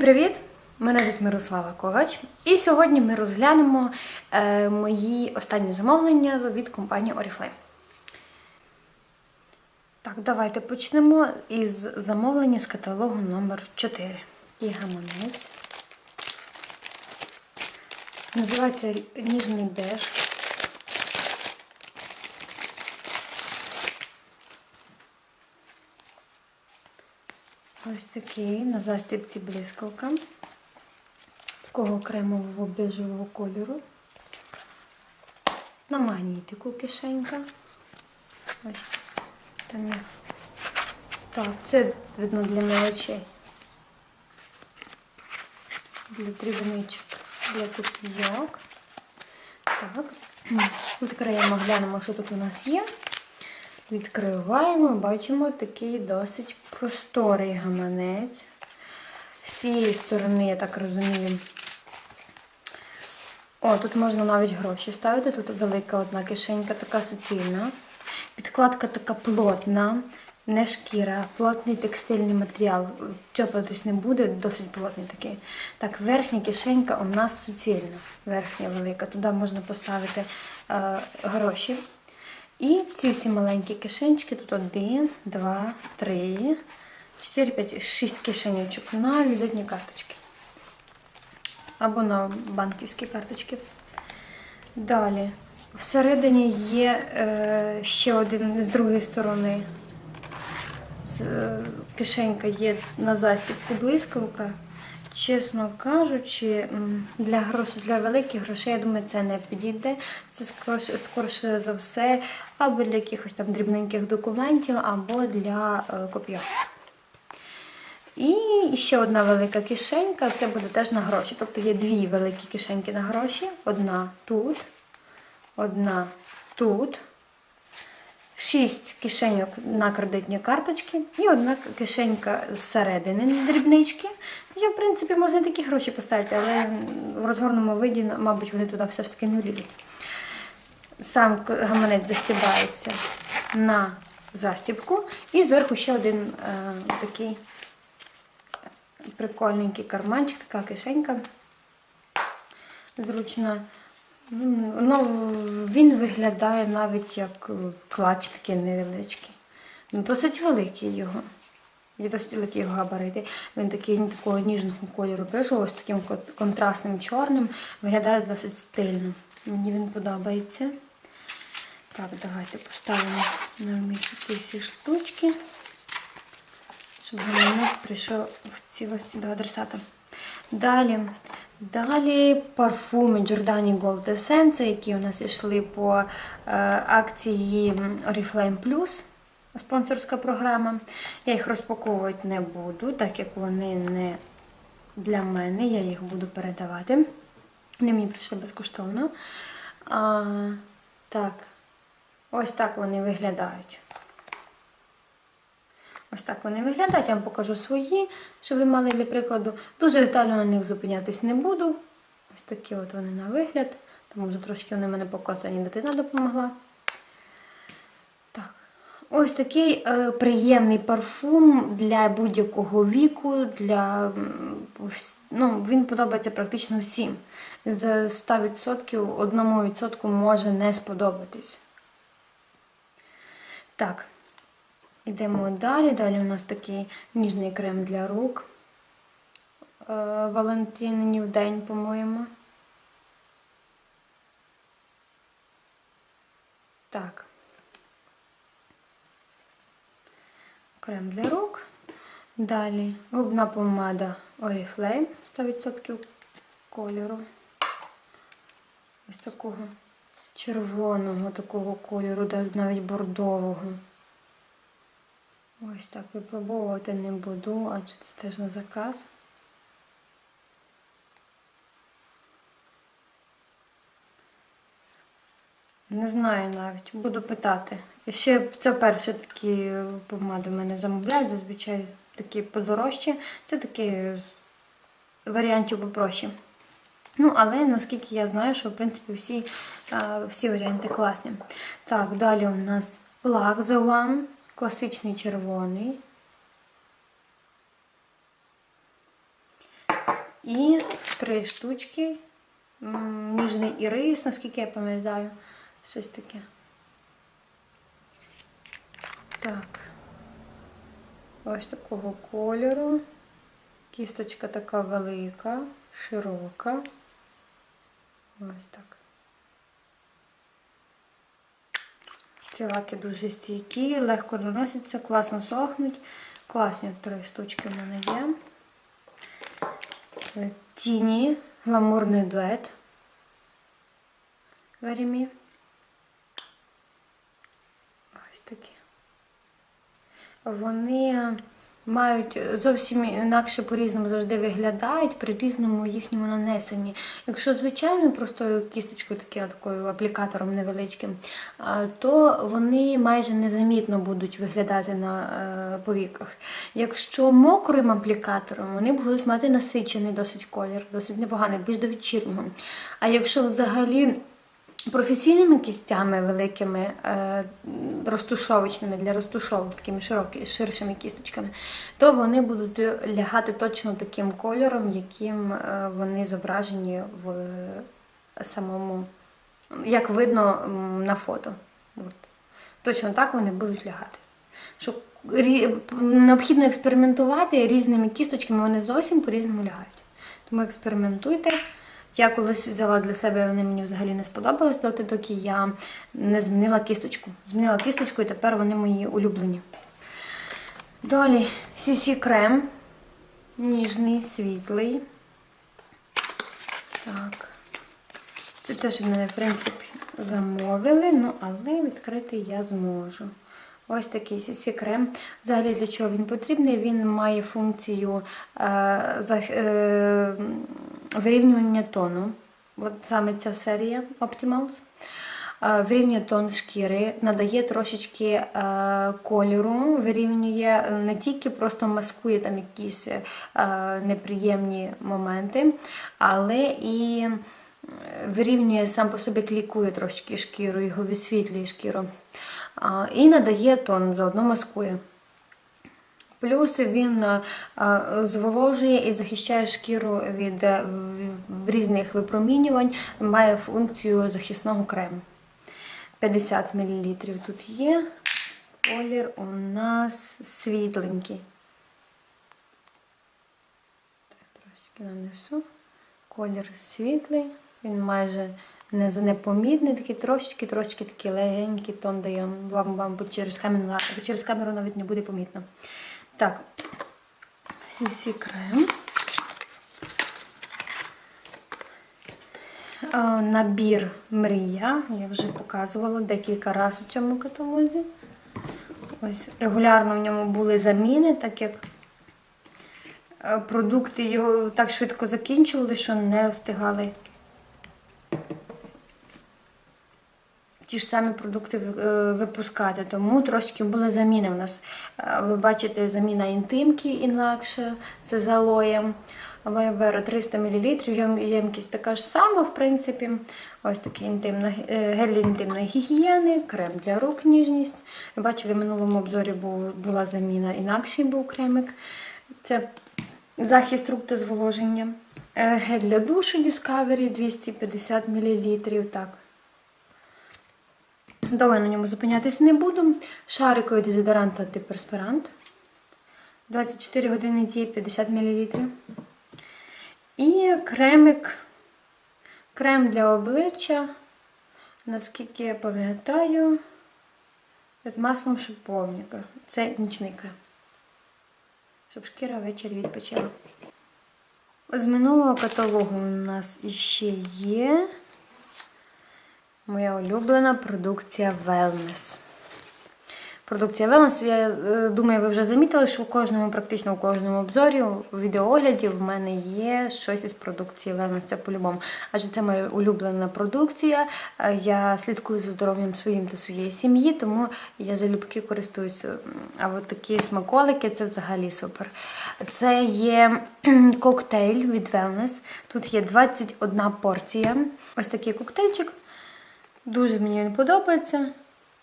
Всім привіт! Мене звуть Мирослава Ковач. І сьогодні ми розглянемо е, мої останні замовлення від компанії Oriflame. Так, давайте почнемо із замовлення з каталогу номер 4 І гаманець. Називається Ніжний деж. Ось такий на застібці блискавка. Такого кремового бежевого кольору. На магнітику кишенька. Ось там є. Так, це видно для мелочей. Для дрібничок, для копійок. Так. Окремо глянемо, що тут у нас є. Відкриваємо, бачимо такий досить просторий гаманець. З цієї сторони, я так розумію. О, тут можна навіть гроші ставити. Тут велика одна кишенька, така суцільна. Підкладка така плотна, не шкіра, плотний текстильний матеріал. Тьопатись не буде, досить плотний такий. Так, верхня кишенька у нас суцільна, верхня велика. Туди можна поставити е, гроші. І ці всі маленькі кишенечки, тут один, два, три, чотири, п'ять, шість кишенечок на візитні карточки. Або на банківські карточки. Далі. Всередині є е, ще один з другої сторони. Е, кишенька є на застібку блискавка. Чесно кажучи, для грошей, для великих грошей, я думаю, це не підійде. Це скорше, за все, або для якихось там дрібненьких документів, або для е, копійок. І ще одна велика кишенька, це буде теж на гроші. Тобто є дві великі кишеньки на гроші. Одна тут, одна тут. Шість кишеньок на кредитні карточки і одна кишенька зсередини дрібнички. Хоча, в принципі, можна такі гроші поставити, але в розгорному виді, мабуть, вони туди все ж таки не влізуть. Сам гаманець застібається на застібку, і зверху ще один е, такий прикольненький карманчик, така кишенька зручна. Ну, він виглядає навіть як клач такий невеличкий. Ну, Досить великий його. Є досить великі його габарити. Він такий такого ніжного кольору бежевого, з таким контрастним чорним. Виглядає досить стильно. Мені він подобається. Так, давайте поставимо на місце ці всі штучки, щоб гаманець прийшов в цілості до адресата. Далі. Далі парфуми Giordani Gold Essence, які у нас йшли по е, акції Oriflame Plus, спонсорська програма. Я їх розпаковувати не буду, так як вони не для мене, я їх буду передавати. Вони мені прийшли безкоштовно. А, Так, ось так вони виглядають. Ось так вони виглядають, я вам покажу свої, щоб ви мали для прикладу. Дуже детально на них зупинятись не буду. Ось такі от вони на вигляд. Тому вже трошки вони мене покоцані, дитина допомогла. Так. Ось такий е, приємний парфум для будь-якого віку. Для, ну, Він подобається практично всім. З 100% одному відсотку може не сподобатись. Так. Йдемо далі. Далі у нас такий ніжний крем для рук. Е, Валентинів день, по-моєму. Так. Крем для рук. Далі губна помада Oriflame 100% кольору. Ось такого червоного такого кольору, навіть бордового. Ось так випробовувати не буду, адже це теж на заказ. Не знаю навіть, буду питати. Ще це перше такі помади в мене замовляють, зазвичай такі подорожчі. Це такі варіантів попроще. Ну, але наскільки я знаю, що в принципі всі, всі варіанти класні. Так, далі у нас The One класичний червоний. І три штучки. Ніжний ірис, наскільки я пам'ятаю. Щось таке. Так. Ось такого кольору. Кісточка така велика, широка. Ось так. Ці лаки дуже стійкі, легко наносяться, класно сохнуть. Класні три штучки в мене є. Тіні, гламурний дует. Верімі. Ось такі. Вони мають зовсім інакше по-різному завжди виглядають при різному їхньому нанесенні. Якщо звичайною простою кісточкою, таке, такою аплікатором невеличким, то вони майже незамітно будуть виглядати на е, повіках. Якщо мокрим аплікатором, вони будуть мати насичений досить колір, досить непоганий, більш до вечірнього. А якщо взагалі професійними кістями великими, е, розтушовочними для розтушовок, такими широкі, ширшими кісточками, то вони будуть лягати точно таким кольором, яким е, вони зображені в самому, як видно на фото. От. Точно так вони будуть лягати. Що необхідно експериментувати різними кісточками, вони зовсім по-різному лягають. Тому експериментуйте. Я колись взяла для себе, вони мені взагалі не сподобались доти, доки я не змінила кісточку. Змінила кісточку і тепер вони мої улюблені. Далі CC крем. Ніжний, світлий. Так. Це теж в мене, в принципі, замовили, ну, але відкрити я зможу. Ось такий CC крем. Взагалі для чого він потрібний? Він має функцію е, зах- е, вирівнювання тону. От саме ця серія Optimals. Е, Вирівнює тон шкіри, надає трошечки е, кольору, вирівнює е, не тільки просто маскує там якісь неприємні моменти, але і вирівнює сам по собі клікує трошки шкіру, його висвітлює шкіру. І надає тон, заодно маскує. Плюс він е, е, зволожує і захищає шкіру від е, різних випромінювань, має функцію захисного крему. 50 мл тут є. Колір у нас світленький. Так, трошки нанесу. Колір світлий, він майже непомітний, такий трошечки, трошечки такий легенький тон дає. Вам, вам через камеру, через камеру навіть не буде помітно. Так, CC крем. Е, Набір мрія. Я вже показувала декілька разів у цьому каталозі. Ось регулярно в ньому були заміни, так як е, продукти його так швидко закінчували, що не встигали ті ж самі продукти е, випускати. Тому трошки були заміни в нас. Е, Ви бачите, заміна інтимки інакше, це з алоєм. Алоє вера 300 мл, ємкість така ж сама, в принципі. Ось такий інтимна, е, гель інтимної гігієни, крем для рук ніжність. Ви бачили, в минулому обзорі була заміна, інакший був кремик. Це захист рук та зволоження. Гель для душу Discovery 250 мл. Так, Довго на ньому зупинятись не буду. Шариковий дезодорант антиперспирант. 24 години дії 50 мл. І кремик. Крем для обличчя. Наскільки я пам'ятаю, з маслом шиповника. Це нічний крем. Щоб шкіра ввечері відпочила. З минулого каталогу у нас іще є. Моя улюблена продукція Wellness. Продукція Wellness, я е, думаю, ви вже замітили, що у кожному, практично у кожному обзорі, у відеоогляді в мене є щось із продукції Wellness, це по-любому. Адже це моя улюблена продукція. Е, Я слідкую за здоров'ям своїм та своєї сім'ї, тому я залюбки користуюся. А от такі смаколики це взагалі супер. Це є коктейль від Wellness. Тут є 21 порція. Ось такий коктейльчик. Дуже мені він подобається.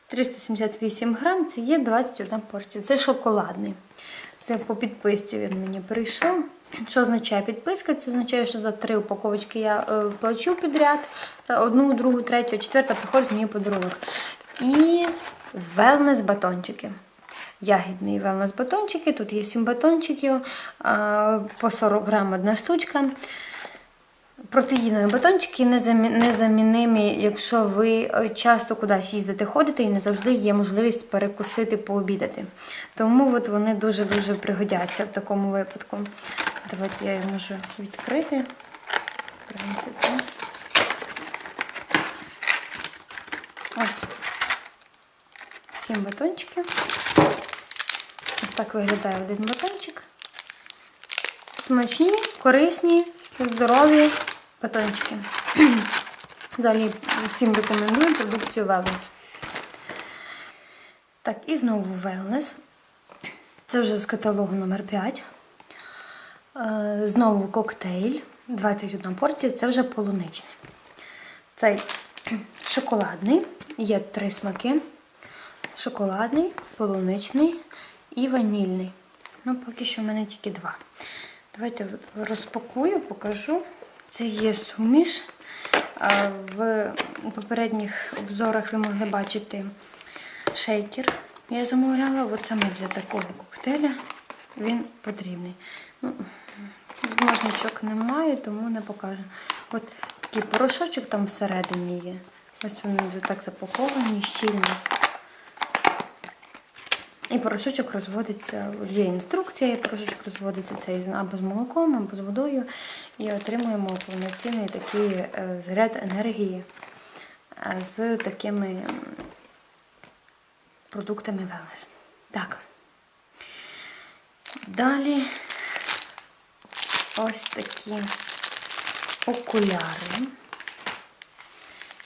378 грам, це є 21 порція. Це шоколадний. Це по підписці він мені прийшов. Що означає підписка? Це означає, що за три упаковочки я е, плачу підряд, одну, другу, третю, четверту приходить мені подарунок. І велнес батончики. Ягідний велнес батончики. Тут є 7 батончиків, а, по 40 грам одна штучка. Протеїнові батончики незамі- незамінимі, якщо ви е, часто кудись їздите, ходите і не завжди є можливість перекусити, пообідати. Тому от вони дуже-дуже пригодяться в такому випадку. Давайте я їх можу відкрити. В принципі. Ось. Сім батончиків. Ось так виглядає один батончик. Смачні, корисні, здорові батончики. Взагалі всім рекомендую продукцію Wellness. Так, і знову Wellness. Це вже з каталогу номер 5. Е, Знову коктейль. 21 порція, це вже полуничний. Цей шоколадний. Є три смаки: шоколадний, полуничний і ванільний. Ну, поки що в мене тільки два. Давайте розпакую, покажу. Це є суміш. В попередніх обзорах ви могли бачити шейкер. Я замовляла, от саме для такого коктейля він потрібний. Ну, Можничок немає, тому не покажу. От такий порошочок там всередині є. Ось вони так запаковані, щільно. І порошочок розводиться, є інструкція, і порошочок розводиться цей або з молоком, або з водою. І отримуємо повноцінний такий е, заряд енергії е, з такими продуктами wellness. Так. Далі ось такі окуляри.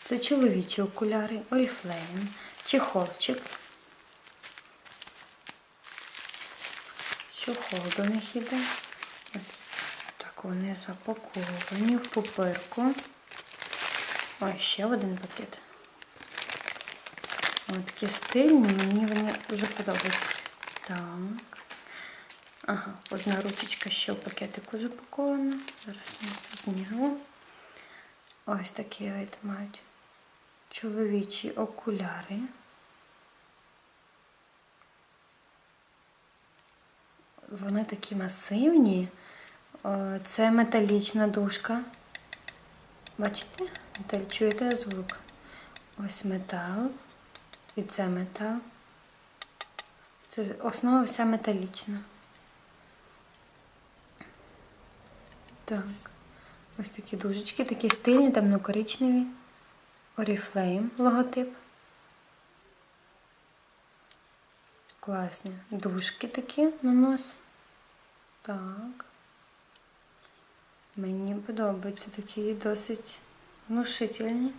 Це чоловічі окуляри, Oriflame, чехолчик. Чохол до іде. Так вони запаковані в пупирку. Ось ще один пакет. Ось такі стильні, мені вони дуже подобаються. Так. Ага, одна ручечка ще в пакетику запакована. Зараз я зніму. Ось такі мають чоловічі окуляри. Вони такі масивні. Е, Це металічна дужка. Бачите? Металь, чуєте звук? Ось метал. І це метал. Це основа вся металічна. Так. Ось такі дужечки, такі стильні, темно-коричневі. Oriflame логотип. Класні дужки такі на нос. Так. Мені подобаються такі досить внушительні,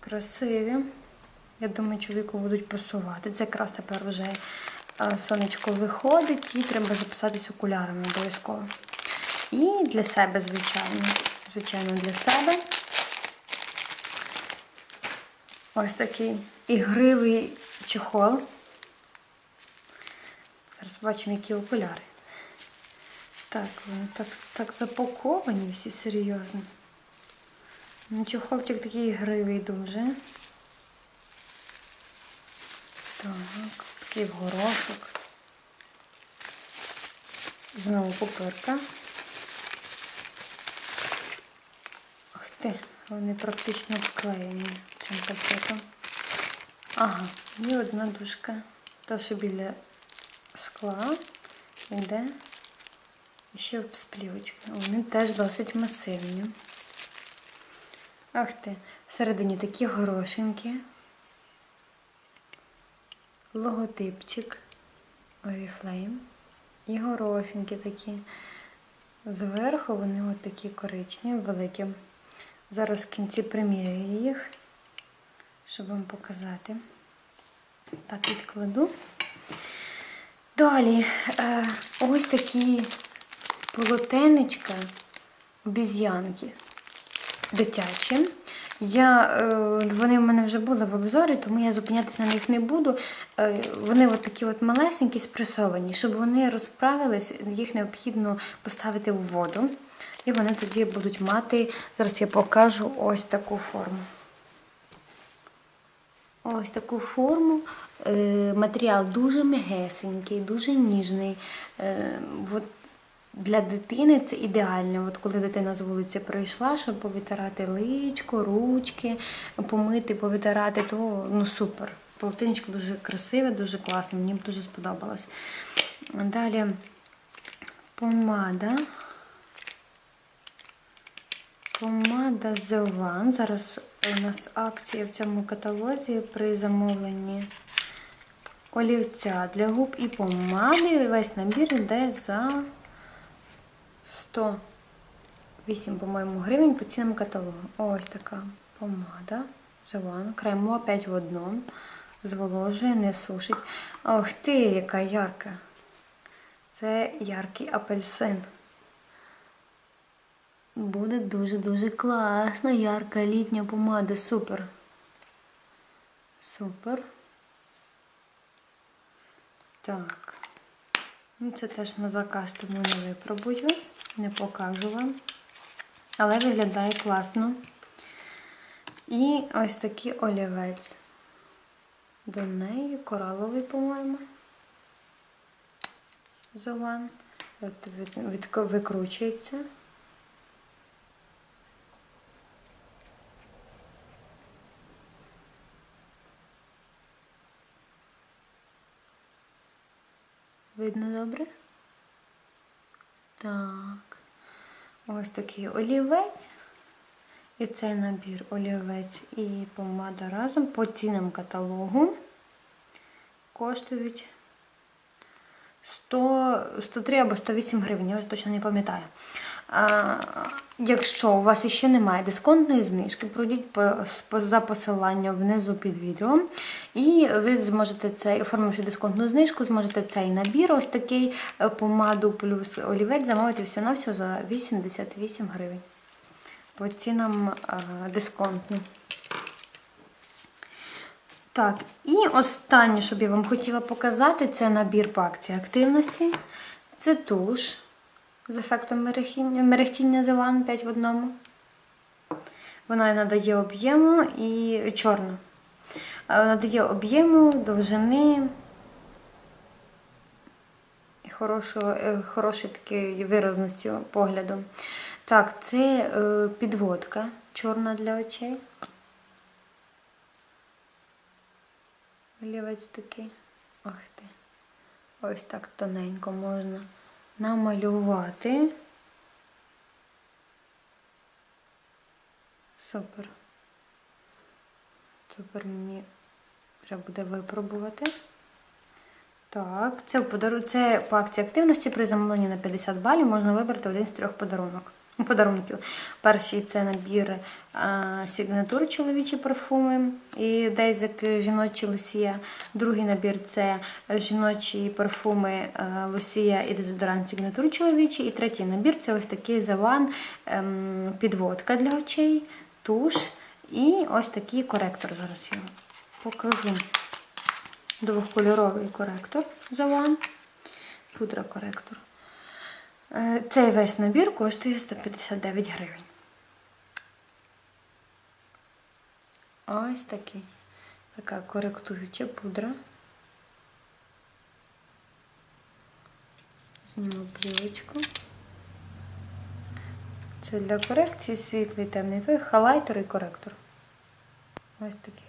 красиві. Я думаю, чоловіку будуть пасувати. Це якраз тепер вже е, сонечко виходить і треба записатись окулярами обов'язково. І для себе, звичайно. Звичайно, для себе. Ось такий ігривий чехол. Зараз побачимо, які окуляри. Так, вони так, так запаковані всі серйозно. Ну, чохолчик такий ігривий дуже. Так, такий горошок. Знову пупирка. Ах ти, вони практично вклеєні цим пакетом. Ага, і одна дужка. Та, що біля скла йде ще з плівочкою. Вони теж досить масивні. Ах ти, всередині такі горошинки. Логотипчик Oriflame. І горошинки такі. Зверху вони от такі коричневі, великі. Зараз в кінці приміряю їх, щоб вам показати. Так, відкладу. Далі е, ось такі полотенечка, обіз'янки дитячі. Я, е, вони в мене вже були в обзорі, тому я зупинятися на них не буду. Е, вони от такі от малесенькі, спресовані. Щоб вони розправились, їх необхідно поставити в воду. І вони тоді будуть мати, зараз я покажу ось таку форму. Ось таку форму. Е, Матеріал дуже м'ягесенький, дуже ніжний. От для дитини це ідеально. От коли дитина з вулиці прийшла, щоб повитирати личко, ручки, помити, повитирати, то ну супер. Полотенечко дуже красиве, дуже класне, мені дуже сподобалось. Далі помада. Помада The One. Зараз у нас акція в цьому каталозі при замовленні олівця для губ і помади. Весь набір йде за 108, по-моєму, гривень по цінам каталогу. Ось така помада One. Кремо 5 в одному. Зволожує, не сушить. Ох ти, яка ярка! Це яркий апельсин. Буде дуже-дуже класна, ярка літня помада. Супер. Супер. Так. Ну, Це теж на заказ, тому не випробую, не покажу вам. Але виглядає класно. І ось такий олівець. До неї кораловий, по-моєму. Зован. От від, викручується. Видно добре? Так. Ось такий олівець. І цей набір олівець і помада разом по цінам каталогу коштують 100, 103 або 108 гривень, я ось точно не пам'ятаю. Якщо у вас ще немає дисконтної знижки, пройдіть за посиланням внизу під відео. І ви зможете цей, оформивши дисконтну знижку, зможете цей набір, ось такий е, помаду плюс олівець, замовити всього-навсього за 88 гривень. По цінам е, дисконтні. Так, і останнє, що я вам хотіла показати, це набір по акції активності. Це туш з ефектом мерехтіння, Зелан 5 в одному. Вона надає об'єму і чорна. Е, Надає об'єму, довжини і е, хорошої такої виразності погляду. Так, це е, підводка чорна для очей. Олівець такий. Ах ти. Ось так тоненько можна намалювати. Супер. Супер мені треба буде випробувати. Так, це, по акції активності при замовленні на 50 балів можна вибрати один з трьох подарунок. Подарунків. Перший це набір а, сігнатур чоловічі парфуми і Дейзик жіночі Лусія. Другий набір це жіночі парфуми Лусія і дезодорант сігнатур чоловічі. І третій набір це ось такий заван, ем, підводка для очей, туш і ось такий коректор. Зараз я покажу. Двохкольоровий коректор Заван, пудра коректор. Е, Цей весь набір коштує 159 гривень. Ось такий. Така коректуюча пудра. Зніму плівочку. Це для корекції світлий темний той, халайтер і коректор. Ось такий.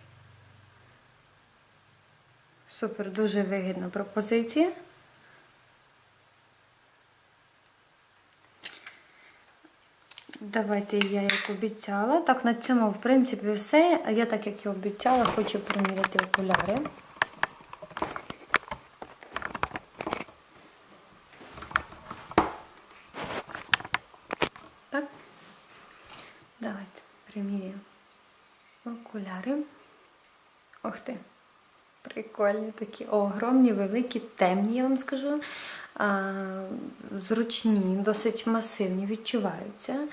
Супер, дуже вигідна пропозиція. Давайте я як обіцяла. Так, на цьому, в принципі, все. Я, так як і обіцяла, хочу приміряти окуляри. Так. Давайте приміряємо окуляри. Ох ти. Прикольні такі огромні, великі, темні, я вам скажу. Зручні, досить масивні, відчуваються.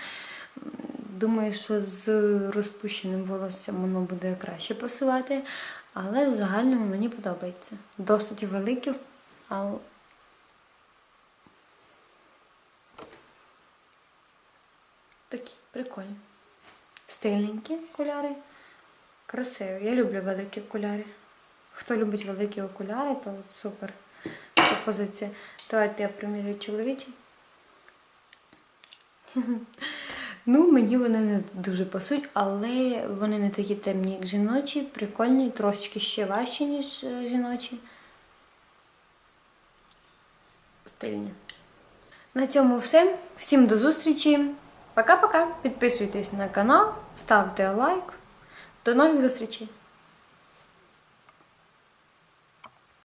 Думаю, що з розпущеним волоссям воно буде краще пасувати, але в загальному мені подобається. Досить великі, але такі прикольні. Стильненькі окуляри. Красиві. Я люблю великі окуляри. Хто любить великі окуляри, то супер пропозиція. Давайте я примірюю чоловічі. Ну, мені вони не дуже пасують, але вони не такі темні, як жіночі, прикольні, трошечки ще важчі, ніж е, жіночі. Стильні. На цьому все. Всім до зустрічі. Пока-пока. Підписуйтесь на канал, ставте лайк. До нових зустрічей!